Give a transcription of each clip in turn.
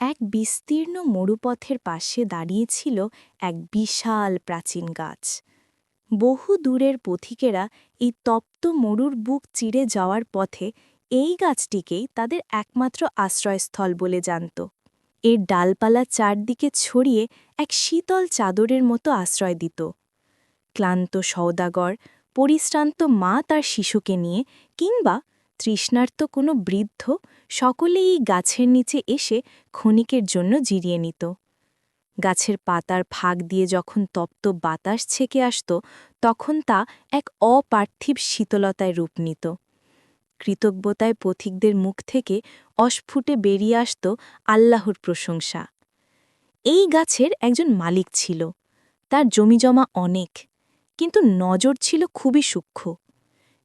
এক বিস্তীর্ণ মরুপথের পাশে দাঁড়িয়েছিল এক বিশাল প্রাচীন গাছ। বহু দূরের পথিকেরা এই তপ্ত মরুর বুক চিরে যাওয়ার পথে এই গাছটিকেই তাদের একমাত্র আশ্রয়স্থল বলে জানত। এর ডালপালা চারদিকে ছড়িয়ে এক শীতল চাদরের মতো আশ্রয় দিত। ক্লান্ত সওদাগর, পরিশ্রান্ত মা তার শিশুকে নিয়ে কিংবা তৃষ্ণার্ত কোনো বৃদ্ধ সকলেই এই গাছের নিচে এসে ক্ষণিকের জন্য জিরিয়ে নিত। গাছের পাতার ফাঁক দিয়ে যখন তপ্ত বাতাস ছেকে আসত, তখন তা এক অপার্থিব শীতলতায় রূপ নিত। কৃতজ্ঞতায় পথিকদের মুখ থেকে অস্ফুটে বেরিয়ে আসত আল্লাহর প্রশংসা। এই গাছের একজন মালিক ছিল। তার জমিজমা অনেক, কিন্তু নজর ছিল খুবই সূক্ষ্ম।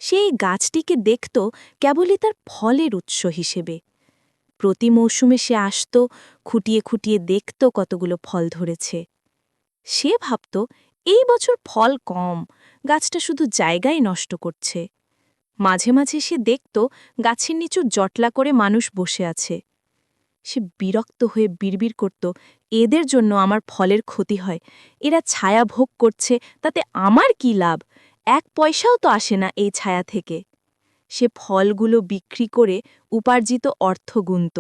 সেই গাছটিকে দেখত কেবলই তার ফলের উৎস হিসেবে। প্রতি মৌসুমে সে আসত, খুঁটিয়ে খুঁটিয়ে দেখত কতগুলো ফল ধরেছে। সে ভাবত, এই বছর ফল কম, গাছটা শুধু জায়গায় নষ্ট করছে। মাঝে মাঝে সে দেখত, গাছের নিচু জটলা করে মানুষ বসে আছে। সে বিরক্ত হয়ে বিড়বিড় করত, এদের জন্য আমার ফলের ক্ষতি হয়, এরা ছায়া ভোগ করছে, তাতে আমার কি লাভ? এক পয়সাও তো আসে না এই ছায়া থেকে। সে ফলগুলো বিক্রি করে উপার্জিত অর্থ গুনত,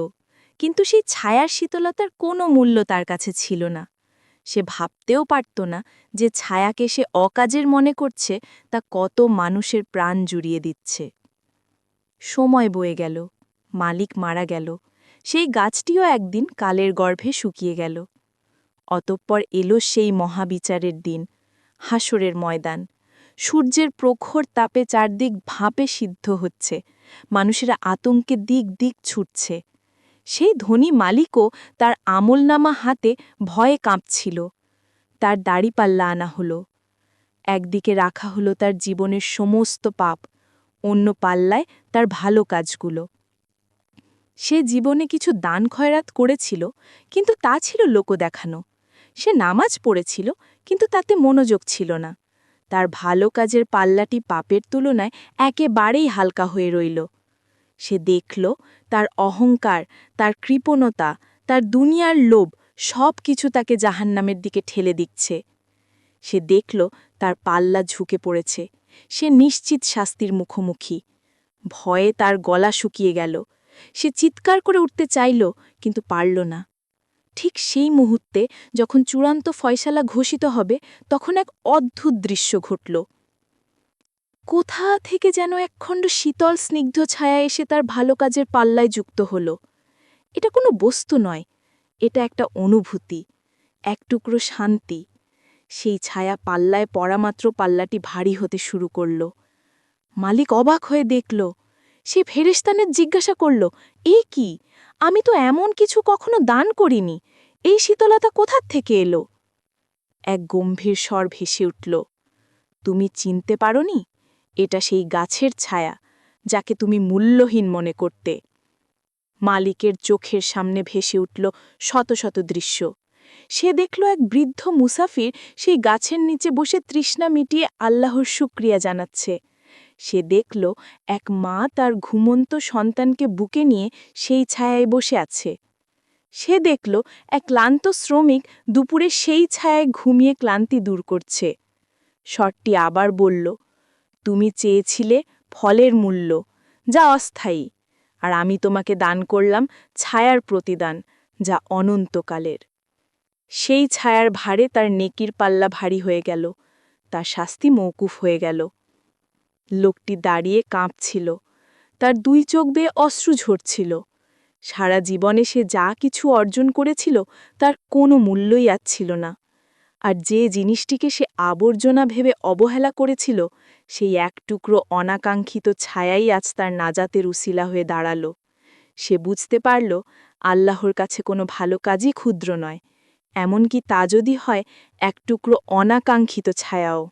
কিন্তু সেই ছায়ার শীতলতার কোনো মূল্য তার কাছে ছিল না। সে ভাবতেও পারত না যে ছায়াকে সে অকাজের মনে করছে, তা কত মানুষের প্রাণ জুড়িয়ে দিচ্ছে। সময় বয়ে গেল, মালিক মারা গেল, সেই গাছটিও একদিন কালের গর্ভে শুকিয়ে গেল। অতঃপর এলো সেই মহাবিচারের দিন, হাসরের ময়দান সূর্যের প্রখর তাপে চারদিক ভাপে সিদ্ধ হচ্ছে। মানুষেরা আতঙ্কে দিক দিক ছুটছে। সেই ধনী মালিকও তার আমলনামা হাতে ভয়ে কাঁপছিল। তার দাড়িপাল্লা আনা হলো। একদিকে রাখা হলো তার জীবনের সমস্ত পাপ, অন্য পাল্লায় তার ভালো কাজগুলো। সে জীবনে কিছু দান খয়রাত করেছিল, কিন্তু তা ছিল লোক দেখানো সে নামাজ পড়েছিল, কিন্তু তাতে মনোযোগ ছিল না। তার ভালো কাজের পাল্লাটি পাপের তুলনায় একেবারেই হালকা হয়ে রইল। সে দেখল তার অহংকার, তার কৃপণতা, তার দুনিয়ার লোভ সব কিছু তাকে জাহান্নামের দিকে ঠেলে দিচ্ছে। সে দেখল তার পাল্লা ঝুঁকে পড়েছে। সে নিশ্চিত শাস্তির মুখোমুখি। ভয়ে তার গলা শুকিয়ে গেল। সে চিৎকার করে উঠতে চাইল, কিন্তু পারল না। ঠিক সেই মুহূর্তে যখন চূড়ান্ত ফয়সালা ঘোষিত হবে, তখন এক অদ্ভুত দৃশ্য ঘটল। কোথা থেকে যেন একখণ্ড শীতল স্নিগ্ধ ছায়া এসে তার ভালো কাজের পাল্লায় যুক্ত হল। এটা কোনো বস্তু নয়, এটা একটা অনুভূতি, এক টুকরো শান্তি। সেই ছায়া পাল্লায় পড়ামাত্র পাল্লাটি ভারী হতে শুরু করল। মালিক অবাক হয়ে দেখল সে ফেরেস্তানের জিজ্ঞাসা করল, এ কি? আমি তো এমন কিছু কখনো দান করিনি। এই শীতলতা কোথার থেকে এলো? এক গম্ভীর স্বর ভেসে উঠল, তুমি চিনতে পারনি? এটা সেই গাছের ছায়া, যাকে তুমি মূল্যহীন মনে করতে। মালিকের চোখের সামনে ভেসে উঠল শত শত দৃশ্য। সে দেখল এক বৃদ্ধ মুসাফির সেই গাছের নিচে বসে তৃষ্ণা মিটিয়ে আল্লাহর শুক্রিয়া জানাচ্ছে। সে দেখল এক মা তার ঘুমন্ত সন্তানকে বুকে নিয়ে সেই ছায়ায় বসে আছে। সে দেখল এক ক্লান্ত শ্রমিক দুপুরে সেই ছায়ায় ঘুমিয়ে ক্লান্তি দূর করছে। শটটি আবার বলল, তুমি চেয়েছিলে ফলের মূল্য, যা অস্থায়ী, আর আমি তোমাকে দান করলাম ছায়ার প্রতিদান, যা অনন্তকালের। সেই ছায়ার ভারে তার নেকির পাল্লা ভারী হয়ে গেল, তার শাস্তি মৌকুফ হয়ে গেল। লোকটি দাঁড়িয়ে কাঁপছিল। তার দুই চোখ বেয়ে অশ্রু ঝরছিল। সারা জীবনে সে যা কিছু অর্জন করেছিল, তার কোনো মূল্যই ছিল না। আর যে জিনিসটিকে সে আবর্জনা ভেবে অবহেলা করেছিল, সেই এক টুকরো অনাকাঙ্ক্ষিত ছায়াই আজ তার নাজাতের উসিলা হয়ে দাঁড়াল। সে বুঝতে পারল, আল্লাহর কাছে কোনো ভালো কাজই ক্ষুদ্র নয়। এমনকি তা যদি হয়, এক টুকরো অনাকাঙ্ক্ষিত ছায়াও।